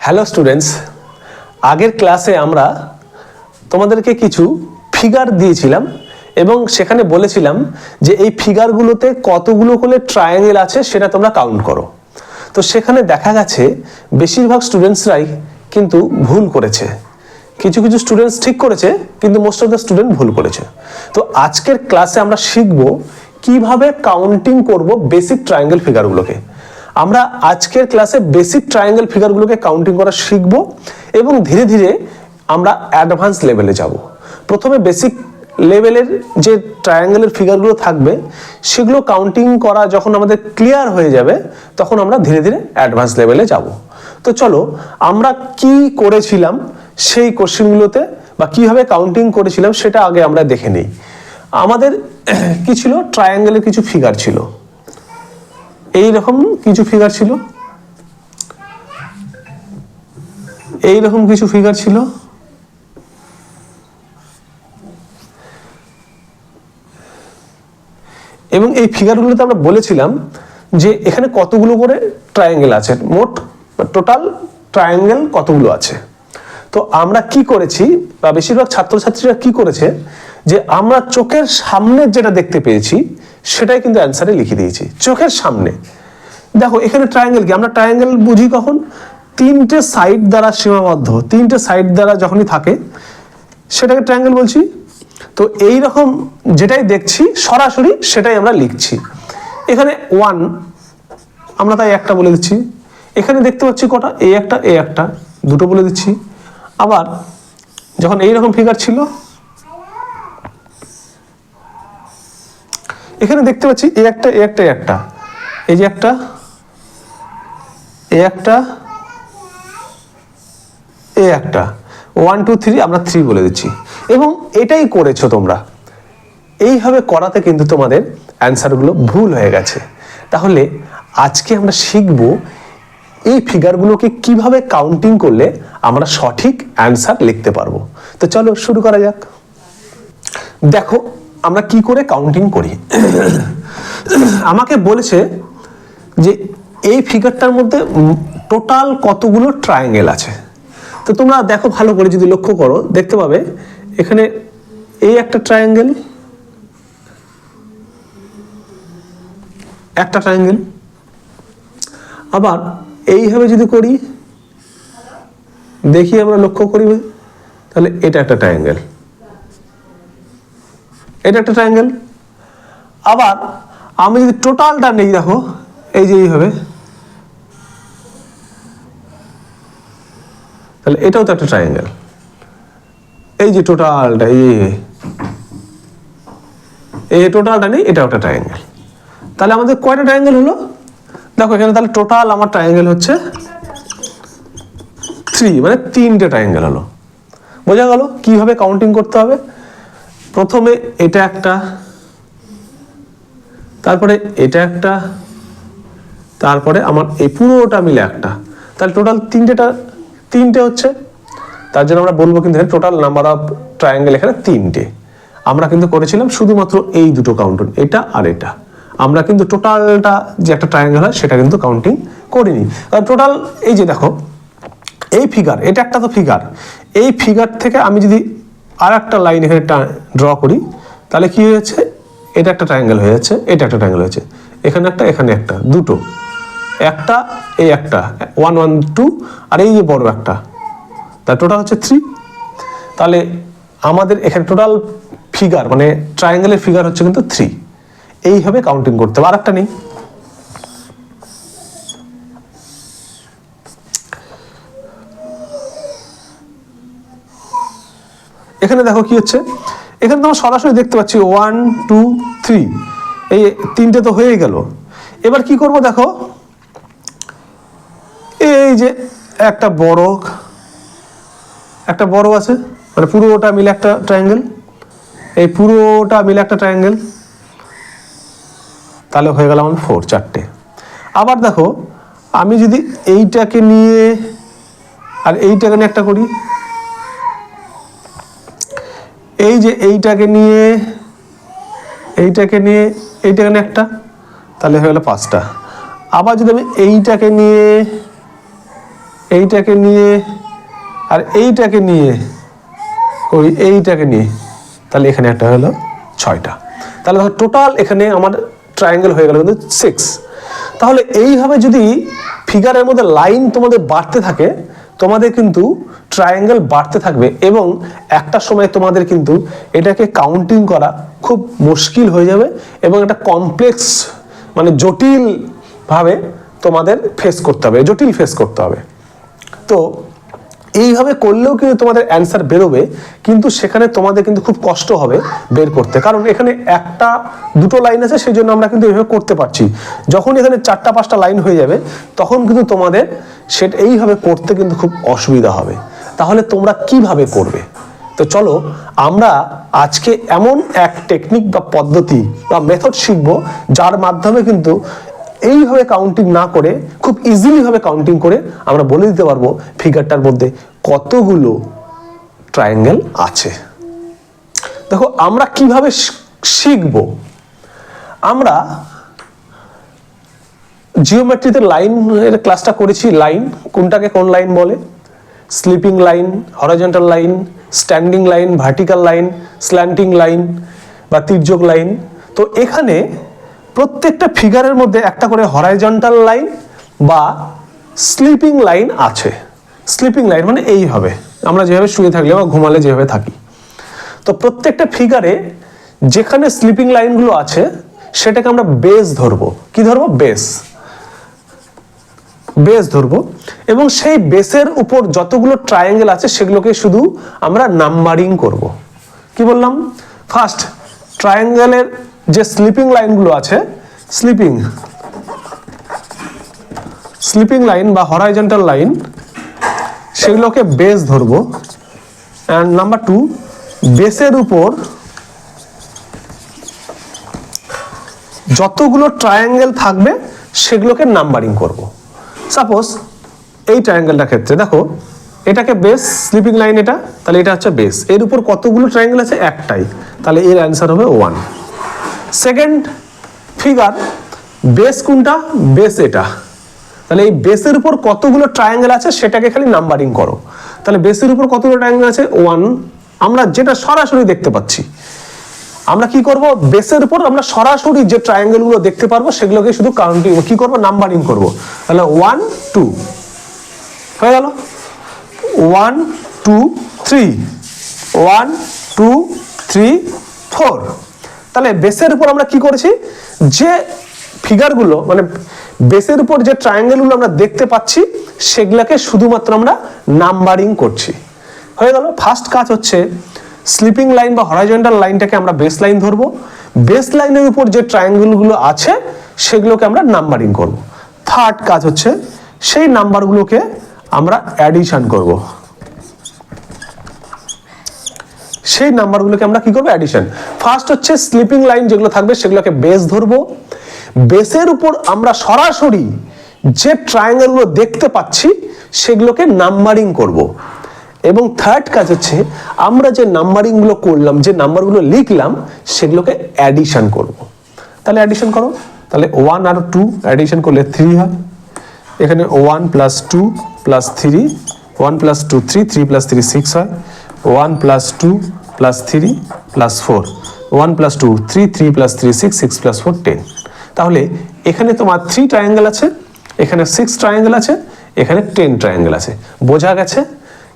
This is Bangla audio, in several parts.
হ্যালো স্টুডেন্টস আগের ক্লাসে আমরা তোমাদেরকে কিছু ফিগার দিয়েছিলাম এবং সেখানে বলেছিলাম যে এই ফিগারগুলোতে কতগুলো করে ট্রায়াঙ্গেল আছে সেটা তোমরা কাউন্ট করো। তো সেখানে দেখা গেছে বেশিরভাগ স্টুডেন্টসরাই কিন্তু ভুল করেছে। কিছু কিছু স্টুডেন্টস ঠিক করেছে, কিন্তু মোস্ট অফ দ্য স্টুডেন্ট ভুল করেছে। তো আজকের ক্লাসে আমরা শিখব কীভাবে কাউন্টিং করব বেসিক ট্রায়াঙ্গেল ফিগারগুলোকে আমরা আজকের ক্লাসে বেসিক ট্রায়াঙ্গেল ফিগারগুলোকে কাউন্টিং করা শিখব এবং ধীরে ধীরে আমরা অ্যাডভান্স লেভেলে যাব। প্রথমে বেসিক লেভেলের যে ট্রায়াঙ্গেলের ফিগারগুলো থাকবে, সেগুলো কাউন্টিং করা যখন আমাদের ক্লিয়ার হয়ে যাবে, তখন আমরা ধীরে ধীরে অ্যাডভান্স লেভেলে যাব। তো চলো, আমরা কি করেছিলাম সেই কোশ্চেনগুলোতে বা কীভাবে কাউন্টিং করেছিলাম সেটা আগে আমরা দেখে নিই। আমাদের কি ছিল? ট্রায়াঙ্গেলের কিছু ফিগার ছিল। এই রকম কিছু ফিগার ছিল। এই রকম কিছু ফিগার ছিল। এবং এই ফিগারগুলোতে আমরা বলেছিলাম যে এখানে কতগুলো করে ট্রায়াঙ্গেল আছে। মোট টোটাল ট্রায়াঙ্গেল কতগুলো আছে? তো আমরা কি করেছি বা বেশিরভাগ ছাত্রছাত্রীরা কি করেছে যে আমরা চোখের সামনে যেটা দেখতে পেয়েছি, সেটাই কিন্তু অ্যান্সারে লিখে দিয়েছি। চোখের সামনে। দেখো, এখানে ট্রায়াঙ্গেল কি? আমরা ট্রায়াঙ্গেল বুঝি কখন? তিনটে সাইড দ্বারা সীমাবদ্ধ। তিনটে সাইড দ্বারা যখনই থাকে, সেটাকে ট্রায়াঙ্গেল বলছি। তো এই রকম যেটাই দেখছি, সরাসরি সেটাই আমরা লিখছি। এখানে ওয়ান আমরা তাই একটা বলে দিচ্ছি। এখানে দেখতে পাচ্ছি কটা? এ একটা এ একটা, দুটো বলে দিচ্ছি। আবার, যখন এই রকম ফিগার ছিল এখানে দেখতে পাচ্ছি এ একটা এ একটা একটা। এই যে একটা, এ একটা এ একটা। ওয়ান টু থ্রি আমরা থ্রি বলে দিচ্ছি। এবং এটাই করেছ তোমরা। এইভাবে করাতে কিন্তু তোমাদের অ্যান্সারগুলো ভুল হয়ে গেছে। তাহলে আজকে আমরা শিখব এই ফিগারগুলোকে কীভাবে কাউন্টিং করলে আমরা সঠিক অ্যান্সার লিখতে পারব। তো চলো শুরু করা যাক। দেখো আমরা কি করে কাউন্টিং করি? আমাকে বলেছে যে এই ফিগারটার মধ্যে টোটাল কতগুলো ট্রায়াঙ্গেল আছে? তো তোমরা দেখো ভালো করে যদি লক্ষ্য করো, দেখতে পাবে এখানে এই একটা ট্রায়াঙ্গেল একটা ট্রায়াঙ্গেল আবার এইভাবে যদি করি, দেখি আমরা লক্ষ্য করি তাহলে এটা একটা ট্রায়াঙ্গেল এটা একটা ট্রায়াঙ্গেল আবার আমি যদি টোটালটা নেই, দেখো, এই যে এইভাবে তাহলে এটাও তো একটা ট্রায়াঙ্গেল এই যে টোটালটা এই এই টোটালটা নেই, এটাও একটা ট্রায়াঙ্গেল তাহলে আমাদের কয়টা ট্রায়াঙ্গেল হলো? দেখো, এখানে তাহলে টোটাল আমার ট্রায়াঙ্গেল হচ্ছে থ্রি মানে তিনটে ট্রায়াঙ্গেল হলো। বোঝা গেল কীভাবে কাউন্টিং করতে হবে? প্রথমে এটা একটা, তারপরে এটা একটা, তারপরে আমার এই পুরোটা মিলে একটা। তাহলে টোটাল তিনটেটা, তিনটে হচ্ছে, তার জন্য আমরা বলব কিন্তু টোটাল নাম্বার অফ ট্রায়াঙ্গেল এখানে তিনটে। আমরা কিন্তু করেছিলাম শুধুমাত্র এই দুটো কাউন্ট এটা আর এটা। আমরা কিন্তু টোটালটা যে একটা ট্রায়াঙ্গেল হয়, সেটা কিন্তু কাউন্টিং করিনি। কারণ টোটাল এই যে দেখো, এই ফিগার এটা একটা তো ফিগার এই ফিগার থেকে আমি যদি আর একটা লাইন এখানে ড্র করি, তাহলে কি হয়েছে? এটা একটা ট্রায়াঙ্গেল হয়ে যাচ্ছে, এটা একটা ট্রায়াঙ্গেল হয়েছে। এখানে একটা এখানে একটা, দুটো। একটা, এই একটা ওয়ান ওয়ান টু আর এই যে বড় একটা। তা টোটাল হচ্ছে থ্রি তাহলে আমাদের এখানে টোটাল ফিগার মানে ট্রায়াঙ্গেলের ফিগার হচ্ছে কিন্তু থ্রি এইভাবে কাউন্টিং করতে হবে আর একটা নেই। এখানে দেখো কি হচ্ছে? এখানে তোমার সরাসরি দেখতে পাচ্ছি ওয়ান টু থ্রি এই তিনটে তো হয়েই গেল। এবার কি করব দেখো? এই যে একটা বড় একটা বড় আছে মানে পুরোটা মিলে একটা ট্রায়াঙ্গেল এই পুরোটা মিলে একটা ট্রায়াঙ্গেল তাহলে হয়ে গেল আমার ফোর চারটে। আবার দেখো, আমি যদি এইটাকে নিয়ে, আর এইটাকে নিয়ে একটা করি এই যে এইটাকে নিয়ে এইটাকে নিয়ে এইটাকে নিয়ে একটা, তাহলে হয়ে গেলো পাঁচটা। আবার যদি আমি এইটাকে নিয়ে এইটাকে নিয়ে, আর এইটাকে নিয়ে ওই এইটাকে নিয়ে, তাহলে এখানে একটা হলো ছয়টা। তাহলে ধর টোটাল এখানে আমার ট্রায়াঙ্গেল হয়ে গেল কিন্তু সিক্স তাহলে এইভাবে যদি ফিগারের মধ্যে লাইন তোমাদের বাড়তে থাকে তোমাদের কিন্তু ট্রায়াঙ্গেল বাড়তে থাকবে এবং একটা সময় তোমাদের কিন্তু এটাকে কাউন্টিং করা খুব মুশকিল হয়ে যাবে এবং একটা কমপ্লেক্স মানে জটিলভাবে তোমাদের ফেস করতে হবে, জটিল ফেস করতে হবে। তো এইভাবে করলেও কিন্তু তোমাদের অ্যান্সার বেরোবে, কিন্তু সেখানে তোমাদের কিন্তু খুব কষ্ট হবে বের করতে। কারণ এখানে একটা, দুটো লাইন আছে সেই জন্য আমরা কিন্তু এইভাবে করতে পারছি। যখন এখানে চারটা, পাঁচটা লাইন হয়ে যাবে, তখন কিন্তু তোমাদের সেটা, এইভাবে করতে কিন্তু খুব অসুবিধা হবে। তাহলে তোমরা কীভাবে করবে? তো চলো, আমরা আজকে এমন এক টেকনিক বা পদ্ধতি বা মেথড শিখব, যার মাধ্যমে কিন্তু এইভাবে কাউন্টিং না করে, খুব ইজিলি ভাবে কাউন্টিং করে আমরা বলে দিতে পারব ফিগারটার মধ্যে কতগুলো ট্রায়াঙ্গেল আছে। দেখো, আমরা কীভাবে শিখব? আমরা জিওমেট্রিতে লাইন এর ক্লাসটা করেছি লাইন কোনটাকে কোন লাইন বলে? Sleeping line horizontal line standing line vertical line slanting line বা তির্যক লাইন তো এখানে প্রত্যেকটা ফিগারের মধ্যে একটা করে হরাইজন্টাল লাইন বা স্লিপিং লাইন আছে। স্লিপিং লাইন মানে এই হবে। আমরা যেভাবে শুয়ে থাকলে বা ঘুমালে যেভাবে থাকি। তো প্রত্যেকটা ফিগারে যেখানে স্লিপিং লাইনগুলো আছে, সেটাকে আমরা বেস ধরবো। কি ধরবো? বেস বেস ধরবো। এবং সেই বেসের উপর যতগুলো ট্রায়াঙ্গেল আছে, সেগুলোকে শুধু আমরা নাম্বারিং করব। কি বললাম? ফার্স্ট ট্রায়াঙ্গেলের যে স্লিপিং লাইনগুলো আছে স্লিপিং স্লিপিং লাইন বা হরাইজন্টাল লাইন সেগুলোকে বেস ধরবো। অ্যান্ড নাম্বার টু বেসের উপর যতগুলো ট্রায়াঙ্গেল থাকবে, সেগুলোকে নাম্বারিং করব। সাপোজ এই ট্রায়াঙ্গেলটার ক্ষেত্রে দেখো এটাকে বেস স্লিপিং লাইন এটা, তাহলে এটা হচ্ছে বেস এর উপর কতগুলো ট্রায়াঙ্গেল আছে? একটাই। তাহলে এর অ্যান্সার হবে ওয়ান সেকেন্ড ফিগার বেস কোনটা? বেস এটা। তাহলে এই বেসের উপর কতগুলো ট্রায়াঙ্গেল আছে সেটাকে খালি নাম্বারিং করো। তাহলে বেসের উপর কতগুলো ট্রায়াঙ্গেল আছে? ওয়ান আমরা যেটা সরাসরি দেখতে পাচ্ছি, আমরা কি করব? বেসের উপর আমরা সরাসরি যে ট্রায়াঙ্গেলগুলো দেখতে পারব, সেগুলোকে শুধু কাউন্টিং কি করব? নাম্বারিং করব। তাহলে ওয়ান টু হয়ে গেল। One two three one two three four তাহলে বেসের উপর আমরা কি করেছি? যে ফিগারগুলো মানে বেসের উপর যে ট্রায়াঙ্গেলগুলো আমরা দেখতে পাচ্ছি, সেগুলোকে শুধুমাত্র আমরা নাম্বারিং করছি। হয়ে গেল ফার্স্ট কাজ হচ্ছে স্লিপিং লাইন বা হরাইজন্টাল লাইনটাকে আমরা বেস লাইন ধরবো। বেস লাইনের উপর যে ট্রায়াঙ্গেলগুলো আছে, সেগুলোকে আমরা নাম্বারিং করব। থার্ড কাজ হচ্ছে, সেই নাম্বারগুলোকে আমরা অ্যাডিশন করব। সেই নাম্বারগুলোকে আমরা কি করব? অ্যাডিশন ফার্স্ট হচ্ছে স্লিপিং লাইন যেগুলো থাকবে, সেগুলোকে বেস ধরবো। বেসের উপর আমরা সরাসরি যে ট্রায়াঙ্গেলগুলো দেখতে পাচ্ছি, সেগুলোকে নাম্বারিং করব। এবং থার্ড কাজ হচ্ছে, আমরা যে নাম্বারিংগুলো করলাম, যে নাম্বারগুলো লিখলাম, সেগুলোকে অ্যাডিশন করব। তাহলে অ্যাডিশন করো। তাহলে ওয়ান আর টু অ্যাডিশন করলে থ্রি হয়। এখানে one plus two plus three one plus two three three plus three six হয়। One plus two plus three plus four one plus two three three plus three six six plus four ten তাহলে এখানে তোমার থ্রি ট্রায়াঙ্গেল আছে, এখানে সিক্স ট্রায়াঙ্গেল আছে, এখানে টেন ট্রায়াঙ্গেল আছে। বোঝা গেছে?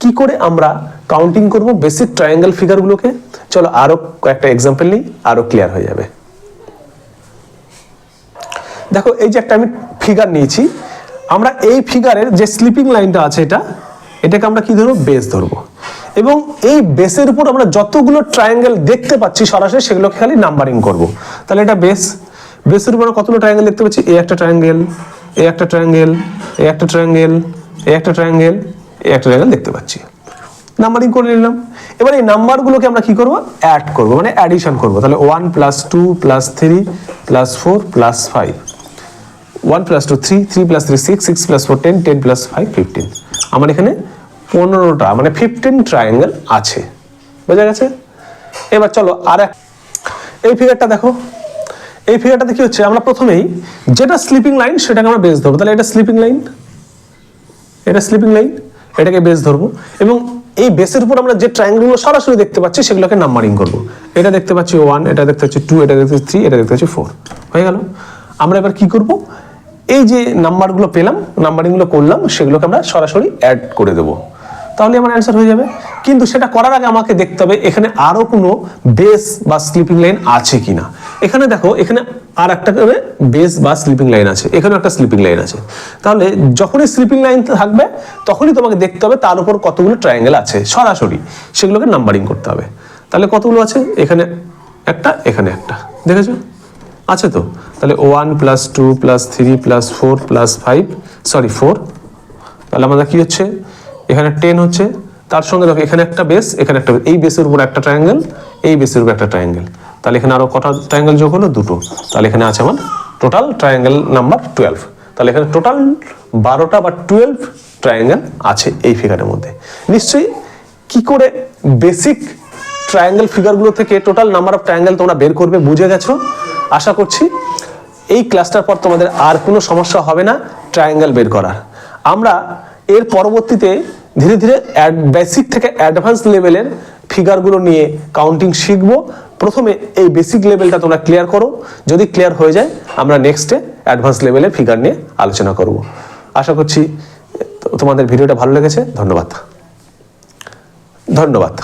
কি করে আমরা কাউন্টিং করব বেসিক ট্রায়াঙ্গেল ফিগারগুলোকে চলো আরও কয়েকটা এক্সাম্পল নিই, আরও ক্লিয়ার হয়ে যাবে। দেখো, এই যে একটা আমি ফিগার নিয়েছি আমরা এই ফিগারের যে স্লিপিং লাইনটা আছে এটা, এটাকে আমরা কি ধরবো? বেস ধরবো। এবং এই বেসের উপর আমরা যতগুলো ট্রায়াঙ্গেল দেখতে পাচ্ছি সরাসরি, সেগুলোকে খালি নাম্বারিং করব। তাহলে এটা বেস বেসের উপর কতগুলো ট্রায়াঙ্গেল দেখতে পাচ্ছি? এই একটা ট্রায়াঙ্গেল এই একটা ট্রায়াঙ্গেল এই একটা ট্রায়াঙ্গেল এই একটা ট্রায়াঙ্গেল এই একটা ট্রায়াঙ্গেল দেখতে পাচ্ছি। নাম্বারিং করে নিলাম। এবার এই নাম্বারগুলোকে আমরা কি করব? অ্যাড করব। মানে অ্যাডিশন করব। তাহলে one plus two plus three plus four plus five one plus two three three plus three six six plus four ten ten plus five fifteen আমার এখানে পনেরোটা মানে ফিফটিন ট্রায়াঙ্গেল আছে। বোঝা গেছে? এবার চলো আর এক এই ফিগারটা দেখো। এই ফিগারটাতে কি হচ্ছে? আমরা প্রথমেই যেটা স্লিপিং লাইন সেটাকে আমরা বেস ধরবো। তাহলে এটা স্লিপিং লাইন এটা স্লিপিং লাইন এটাকে বেস ধরবো। এবং এই বেসের উপর আমরা যে ট্রায়াঙ্গেলগুলো সরাসরি দেখতে পাচ্ছি, সেগুলোকে নাম্বারিং করব। এটা দেখতে পাচ্ছি ওয়ান এটা দেখতে পাচ্ছি টু এটা দেখতে পাচ্ছি থ্রি এটা দেখতে পাচ্ছি ফোর হয়ে গেল? আমরা এবার কি করব? এই যে নাম্বারগুলো পেলাম নাম্বারিংগুলো করলাম, সেগুলোকে আমরা সরাসরি অ্যাড করে দেবো। তাহলে আমার অ্যান্সার হয়ে যাবে। কিন্তু সেটা করার আগে আমাকে দেখতে হবে, এখানে আরও কোনো বেস বা স্লিপিং লাইন আছে কিনা। এখানে দেখো, এখানে আর একটা করে বেস বা স্লিপিং লাইন আছে এখানে একটা স্লিপিং লাইন আছে। তাহলে যখনই স্লিপিং লাইন থাকবে, তখনই তোমাকে দেখতে হবে তার উপর কতগুলো ট্রায়াঙ্গেল আছে, সরাসরি। সেগুলোকে নাম্বারিং করতে হবে। তাহলে কতগুলো আছে? এখানে একটা এখানে একটা। দেখেছ? আছে তো? তাহলে one plus two plus three plus four plus five sorry four তাহলে আমাদের কি হচ্ছে? এখানে টেন হচ্ছে। তার সঙ্গে দেখো, এখানে একটা বেস এখানে একটা এই বেসের উপর একটা ট্রায়াঙ্গেল এই বেসের উপর একটা ট্রায়াঙ্গেল তাহলে এখানে আরও কটা ট্রায়াঙ্গেল যোগ হলো? দুটো। তাহলে এখানে আছে আমার টোটাল ট্রায়াঙ্গেল নাম্বার টুয়েলভ তাহলে এখানে টোটাল বারোটা বা টুয়েলভ ট্রায়াঙ্গেল আছে এই ফিগারের মধ্যে। নিশ্চয়ই কি করে বেসিক ট্রায়াঙ্গেল ফিগারগুলো থেকে টোটাল নাম্বার অফ ট্রায়াঙ্গেল তোমরা বের করবে, বুঝে গেছো? আশা করছি এই ক্লাসটার পর তোমাদের আর কোনো সমস্যা হবে না ট্রায়াঙ্গেল বের করার। আমরা এর পরবর্তীতে ধীরে ধীরে বেসিক থেকে অ্যাডভান্স লেভেলের ফিগারগুলো নিয়ে কাউন্টিং শিখব। প্রথমে এই বেসিক লেভেলটা তোমরা ক্লিয়ার করো। যদি ক্লিয়ার হয়ে যায়, আমরা নেক্সটে অ্যাডভান্স লেভেলের ফিগার নিয়ে আলোচনা করব। আশা করছি তোমাদের ভিডিওটা ভালো লেগেছে। ধন্যবাদ। ধন্যবাদ।